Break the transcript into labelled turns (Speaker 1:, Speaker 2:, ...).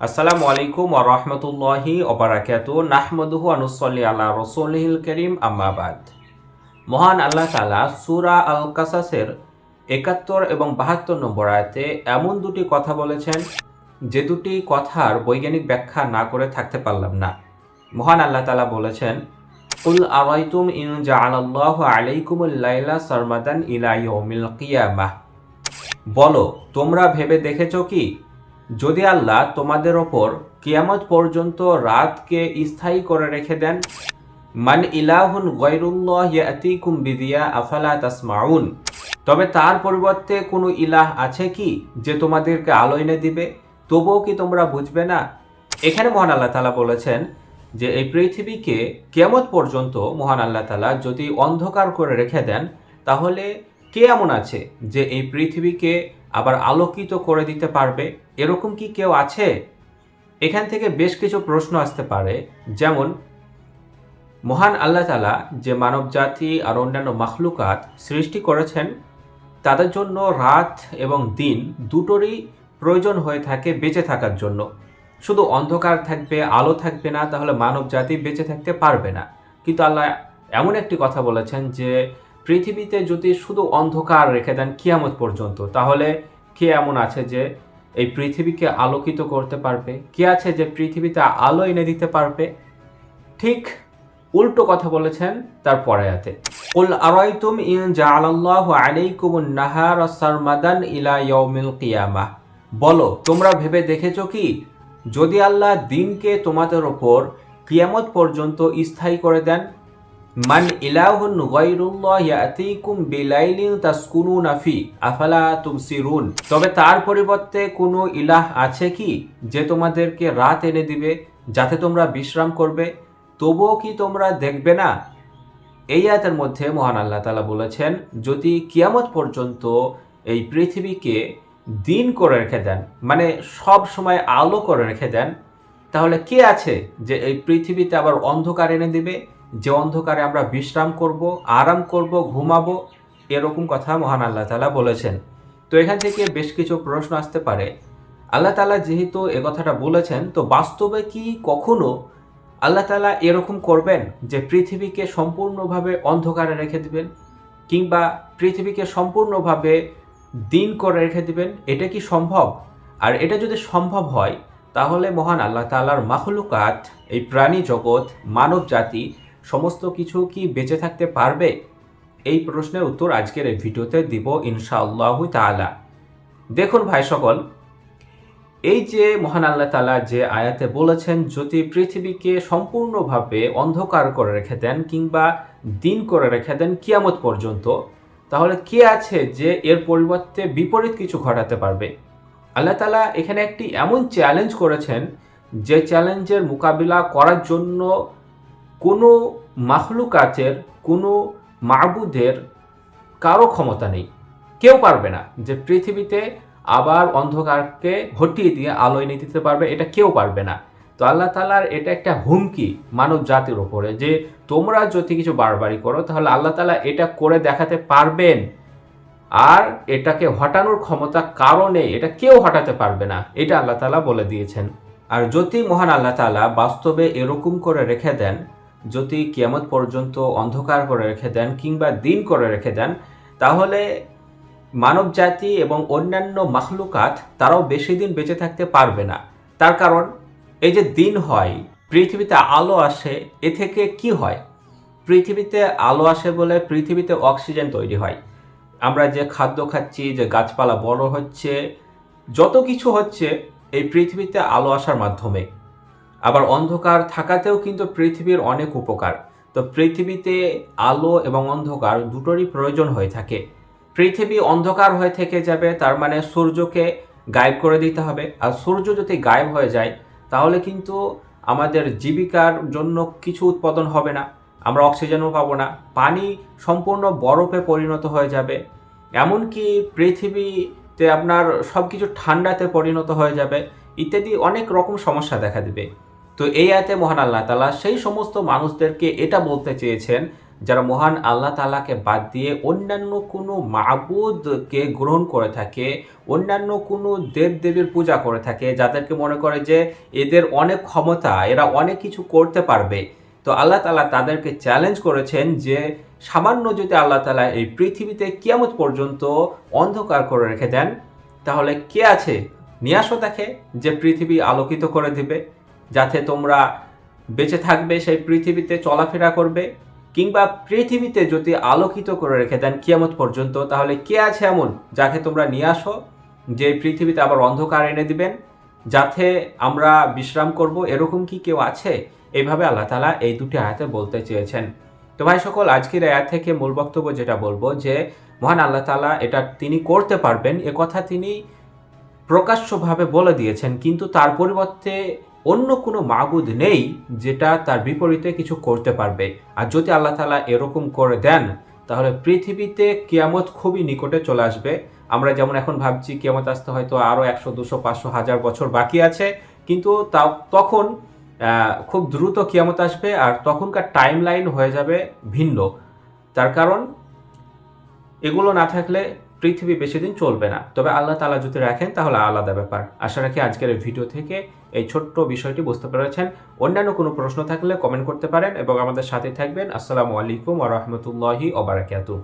Speaker 1: আসসালামু আলাইকুম ওয়া রাহমাতুল্লাহি ওয়া বারাকাতুহু। নাহমাদুহু ওয়া নুসাল্লি আলা রাসূলিল কারীম। আম্মা বাদ। মহান আল্লাহ তাআলা সূরা আল কাসাসের একাত্তর এবং বাহাত্তর নম্বর আয়াতে এমন দুটি কথা বলেছেন যে দুটি কথার বৈজ্ঞানিক ব্যাখ্যা না করে থাকতে পারলাম না। মহান আল্লাহ তাআলা বলেছেন, কুল আরাইতুম ইন জাআলাল্লাহু আলাইকুমুল লাইলা সারমাদান ইলা ইয়াউমিল কিয়ামাহ। বলো, তোমরা ভেবে দেখেছ কি? যদি আল্লাহ তোমাদের ওপর কিয়ামত পর্যন্ত রাতকে স্থায়ী করে রেখে দেন, মান ইলাহুন গৈরুল্লাহ আফালা তাসমাউন। তবে তার পরিবর্তে কোনো ইলাহ আছে কি যে তোমাদেরকে আলো এনে দিবে? তবুও কি তোমরা বুঝবে না? এখানে মহান আল্লাহ তালা বলেছেন যে এই পৃথিবীকে কেমত পর্যন্ত মহান আল্লাহ তালা যদি অন্ধকার করে রেখে দেন, তাহলে কে এমন আছে যে এই পৃথিবীকে আবার আলোকিত করে দিতে পারবে। এরকম কি কেউ আছে? এখান থেকে বেশ কিছু প্রশ্ন আসতে পারে, যেমন, মহান আল্লাহ তালা যে মানব জাতি আর অন্যান্য মাখলুকাত সৃষ্টি করেছেন, তাদের জন্য রাত এবং দিন দুটোরই প্রয়োজন হয়ে থাকে বেঁচে থাকার জন্য। শুধু অন্ধকার থাকবে, আলো থাকবে না, তাহলে মানব জাতি বেঁচে থাকতে পারবে না। কিন্তু আল্লাহ এমন একটি কথা বলেছেন যে পৃথিবীতে যদি শুধু অন্ধকার রেখে দেন কিয়ামত পর্যন্ত, তাহলে কে এমন আছে যে এই পৃথিবীকে আলোকিত করতে পারবে? কে আছে যে পৃথিবীতে আলো এনে দিতে পারবে? ঠিক উল্টো কথা বলেছেন তার পরায়াতে কুল আরাইতুম ইন জাআলাল্লাহু আলাইকুমুন নাহার সারমাদান ইলা ইয়াউমিল কিয়ামাহ বলো, তোমরা ভেবে দেখেছ কি? যদি আল্লাহ দিনকে তোমাদের ওপর কিয়ামত পর্যন্ত স্থায়ী করে দেন মান ইলাহুন গায়রুল্লাহ ইয়াতিকুম বিলাইলিন তাসকুনুনা ফি, আফালা তুবসিরুন তবে তার পরিবর্তে কোনো ইলাহ আছে কি যে তোমাদেরকে রাত এনে দিবে, যাতে তোমরা বিশ্রাম করবে? তবুও কি তোমরা দেখবে না? এই আয়াতের মধ্যে মহান আল্লাহ তালা বলেছেন, যদি কিয়ামত পর্যন্ত এই পৃথিবীকে দিন করে রেখে দেন মানে সব সময় আলো করে রেখে দেন, তাহলে কে আছে যে এই পৃথিবীতে আবার অন্ধকার এনে দিবে? যে অন্ধকারে আমরা বিশ্রাম করব, আরাম করব, ঘুমাবো, এরকম কথা মহান আল্লাহ তালা বলেছেন। তো এখান থেকে বেশ কিছু প্রশ্ন আসতে পারে। আল্লাহ তালা যেহেতু এ কথাটা বলেছেন, তো বাস্তবে কি কখনো আল্লাহ তালা এরকম করবেন যে পৃথিবীকে সম্পূর্ণভাবে অন্ধকারে রেখে দিবেন? কিংবা পৃথিবীকে সম্পূর্ণভাবে দিন করে রেখে দিবেন? এটা কি সম্ভব? আর এটা যদি সম্ভব হয়, তাহলে মহান আল্লাহ তালার মাহলুকাত এই প্রাণী জগৎ মানব জাতি সমস্ত কিছু কি বেঁচে থাকতে পারবে? এই প্রশ্নের উত্তর আজকের এই ভিডিওতে দিব ইনশাআল্লাহ তাআলা। দেখুন ভাই সকল, এই যে মহান আল্লাহ তালা যে আয়াতে বলেছেন, যদি পৃথিবীকে সম্পূর্ণভাবে অন্ধকার করে রেখে দেন কিংবা দিন করে রেখে দেন কিয়ামত পর্যন্ত, তাহলে কে আছে যে এর পরিবর্তে বিপরীত কিছু ঘটাতে পারবে? আল্লাহ তালা এখানে একটি এমন চ্যালেঞ্জ করেছেন, যে চ্যালেঞ্জের মোকাবিলা করার জন্য কোনো মাখলুকাতের, কোনো মাহবুদের কারও ক্ষমতা নেই। কেউ পারবে না যে পৃথিবীতে আবার অন্ধকারকে হটিয়ে দিয়ে আলো এনে দিতে পারবে, এটা কেউ পারবে না। তো আল্লাহ তালার এটা একটা হুমকি মানব জাতির ওপরে যে তোমরা যদি কিছু বারবারই করো, তাহলে আল্লাহ তালা এটা করে দেখাতে পারবেন। আর এটাকে হটানোর ক্ষমতা কারণে এটা কেউ হটাতে পারবে না, এটা আল্লাহ তালা বলে দিয়েছেন। আর যদি মহান আল্লাহ তালা বাস্তবে এরকম করে রেখে দেন যদি কিয়ামত পর্যন্ত অন্ধকার করে রেখে দেন কিংবা দিন করে রেখে দেন, তাহলে মানব জাতি এবং অন্যান্য মাখলুকাত তারাও বেশি দিন বেঁচে থাকতে পারবে না। তার কারণ, এই যে দিন হয়, পৃথিবীতে আলো আসে, এ থেকে কি হয়? পৃথিবীতে আলো আসে বলে পৃথিবীতে অক্সিজেন তৈরি হয়। আমরা যে খাদ্য খাচ্ছি, যে গাছপালা বড় হচ্ছে, যত কিছু হচ্ছে, এই পৃথিবীতে আলো আসার মাধ্যমে। আবার অন্ধকার থাকাতেও কিন্তু পৃথিবীর অনেক উপকার। তো পৃথিবীতে আলো এবং অন্ধকার দুটোরই প্রয়োজন হয়ে থাকে। পৃথিবী অন্ধকার হয়ে থেকে যাবে, তার মানে সূর্যকে গায়েব করে দিতে হবে। আর সূর্য যদি গায়েব হয়ে যায়, তাহলে কিন্তু আমাদের জীবিকার জন্য কিছু উৎপাদন হবে না, আমরা অক্সিজেনও পাবো না, পানি সম্পূর্ণ বরফে পরিণত হয়ে যাবে। এমনকি পৃথিবীতে আপনার সব কিছু ঠান্ডাতে পরিণত হয়ে যাবে, ইত্যাদি অনেক রকম সমস্যা দেখা দিবে। তো এই আয়তে মহান আল্লাহ তালা সেই সমস্ত মানুষদেরকে এটা বলতে চেয়েছেন, যারা মহান আল্লাহ তালাকে বাদ দিয়ে অন্যান্য কোনো মাবুদকে গ্রহণ করে থাকে, অন্যান্য কোনো দেব দেবীর পূজা করে থাকে, যাদেরকে মনে করে যে এদের অনেক ক্ষমতা, এরা অনেক কিছু করতে পারবে। তো আল্লাহ তালা তাদেরকে চ্যালেঞ্জ করেছেন যে সামান্য যদি আল্লাহ তালা এই পৃথিবীতে কিয়ামত পর্যন্ত অন্ধকার করে রেখে দেন, তাহলে কে আছে? নিয়ে আসো দেখে যে পৃথিবী আলোকিত করে দিবে। যাতে তোমরা বেঁচে থাকবে, সেই পৃথিবীতে চলাফেরা করবে, কিংবা পৃথিবীতে যদি আলোকিত করে রেখে দেন কিয়ামত পর্যন্ত, তাহলে কে আছে এমন যাকে তোমরা নিয়ে আসো, যে পৃথিবীতে আবার অন্ধকার এনে দিবেন, যাতে আমরা বিশ্রাম করব? এরকম কি কেউ আছে? এইভাবে আল্লাহ তালা এই দুটি আয়াতে বলতে চেয়েছেন। তো ভাই সকল, আজকের আয়াত থেকে মূল বক্তব্য যেটা বলব, যে মহান আল্লাহ তালা এটা তিনি করতে পারবেন, এ কথা তিনি প্রকাশ্যভাবে বলে দিয়েছেন, কিন্তু তার পরিবর্তে অন্য কোনো মাগুদ নেই যেটা তার বিপরীতে কিছু করতে পারবে। আর যদি আল্লাহ তালা এরকম করে দেন, তাহলে পৃথিবীতে কিয়ামত খুবই নিকটে চলে আসবে। আমরা যেমন এখন ভাবছি, কিয়ামত আসতে হয়তো আরও একশো, দুশো, পাঁচশো, হাজার বছর বাকি আছে। কিন্তু তা তখন খুব দ্রুত কিয়ামত আসবে আর তখনকার টাইম লাইন হয়ে যাবে ভিন্ন। তার কারণ, এগুলো না থাকলে পৃথিবী বেশি দিন চলবে না। তবে আল্লাহ তালা যদি রাখেন, তাহলে আলাদা ব্যাপার। আশা রাখি আজকের ভিডিও থেকে এই ছোট্ট বিষয়টি বুঝতে পেরেছেন। অন্যান্য কোনো প্রশ্ন থাকলে কমেন্ট করতে পারেন এবং আমাদের সাথে থাকবেন। আসসালামু আলাইকুম আ রহমতুল্লাহি ওবরাকাতু